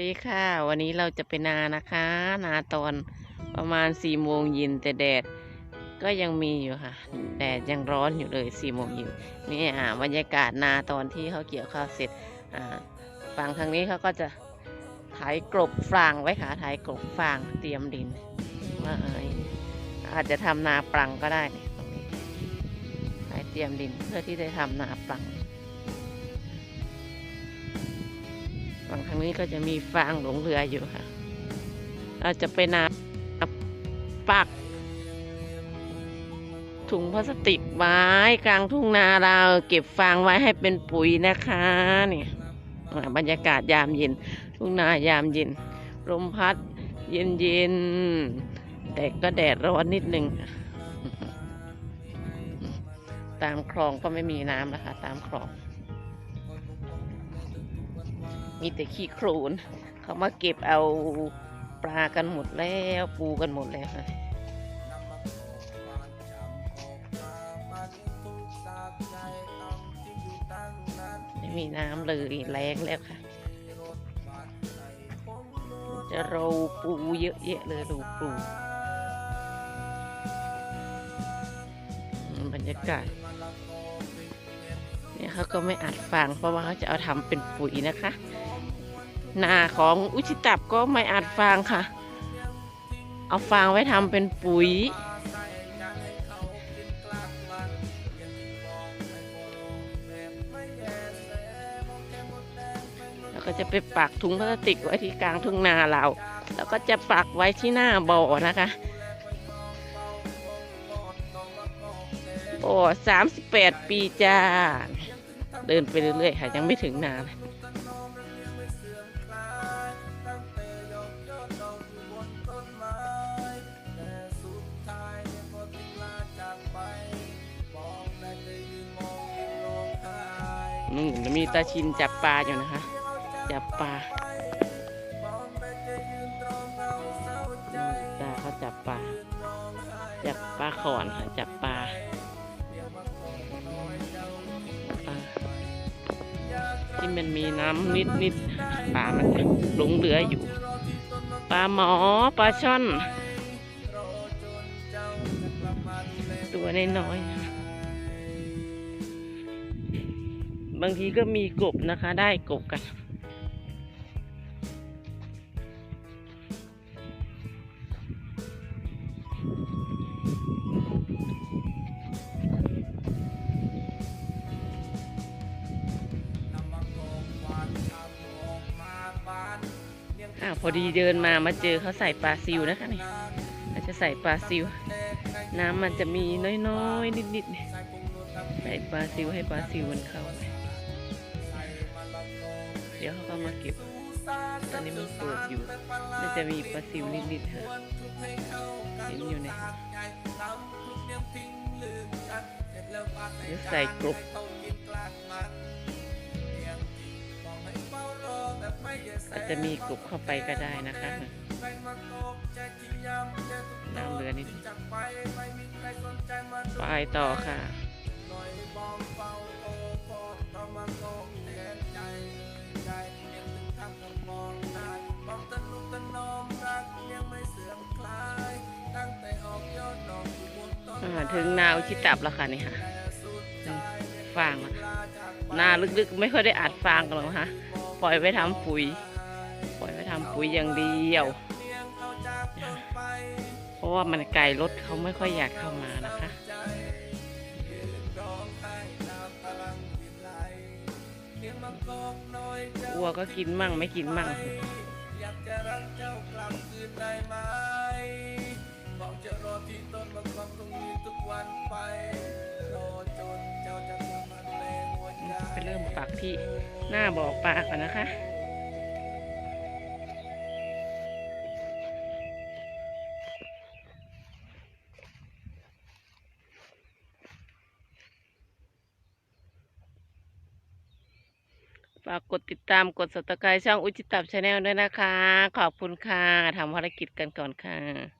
ดีค่ะ วันนี้เราจะไปนานะคะ นาตอนประมาณสี่โมงเย็นแต่แดดก็ยังมีอยู่ค่ะ แดดยังร้อนอยู่เลยสี่โมงเย็นนี่อ่าบรรยากาศนาตอนที่เขาเกี่ยวข้าวเสร็จอ่าฝั่งทางนี้เขาก็จะไถกลบฟางไว้ค่ะไถกลบฟางเตรียมดินว่าอาจจะทำนาปรังก็ได้เนี่ยตรงนี้ไถเตรียมดินเพื่อที่จะทำนาปรัง ฝั่งทางนี้ก็จะมีฟางหลงเรืออยู่ค่ะ เราจะไปนาปัก ถุงพลาสติกไว้กลางทุ่งนาเราเก็บฟางไว้ให้เป็นปุ๋ยนะคะนี่บรรยากาศยามเย็น ทุ่งนายามเย็นลมพัดเย็นเย็นๆแต่ก็แดดร้อนนิดนึง ตามคลองก็ไม่มีน้ำแล้วค่ะตามคลอง มีแต่ขี้โคลนเขามาเก็บเอาปลากันหมดแล้วปูกันหมดแล้วค่ะไม่มีน้ำเลยแรงแล้วค่ะ จะโรปูเยอะแยะเลยรูปูบรรยากาศเนี่ยเขาก็ไม่อัดฟางเพราะว่าเขาจะเอาทำเป็นปุ๋ยนะคะ นาของอุชิตับก็ไม่อัดฟางค่ะ เอาฟางไว้ทำเป็นปุ๋ย แล้วก็จะไปปักถุงพลาสติกไว้ที่กลางทุ่งนาเรา แล้วก็จะปักไว้ที่หน้าบ่อนะคะบ่อสามสิบแปดปีจ้า เดินไปเรื่อยๆค่ะยังไม่ถึงนาเลย นู่นมีตาชินจับปลาอยู่นะคะ จับปลาตาเขาจับปลา จับปลาขอนค่ะ จับปลาปลาที่มันมีน้ำนิดนิดปลามันหลงเหลืออยู่ ปลาหมอปลาช่อน ตัวน้อยๆ บางทีก็มีกบนะคะ ได้กบกัน อ่าพอดีเดินมามาเจอเขาใส่ปลาซิวนะคะนี่อาจจะใส่ปลาซิว น้ำมันจะมีน้อยๆ นิดๆเนี่ยใส่ปลาซิวให้ปลาซิวมันเข้าไป เดี๋ยวเขาก็มาเก็บ ตอนนี้มันเปิดอยู่ น่าจะมีปลาซิวนิดๆค่ะเห็นอยู่ในเดี๋ยวใส่กลบอาจจะมีกลบเข้าไปก็ได้นะคะน้ำเรือนิดไปต่อค่ะ ถึงนาอุชิตับแล้วค่ะนี่ค่ะฟางนาลึกๆ ไม่ค่อยได้อัดฟางกันหรอกค่ะปล่อยไว้ทำปุ๋ย ปล่อยไว้ทำปุ๋ยอย่างเดียว เพราะว่ามันไกลรถเขาไม่ค่อยอยากเข้ามานะคะวัวก็กินมั่งไม่กินมั่งไปเริ่มปักที่หน้าบ่อปลาก่อนนะคะฝากกดติดตามกด subscribe ช่องอุจิตับชาแนลด้วยนะคะ ขอบคุณค่ะทำภารกิจกันก่อนค่ะ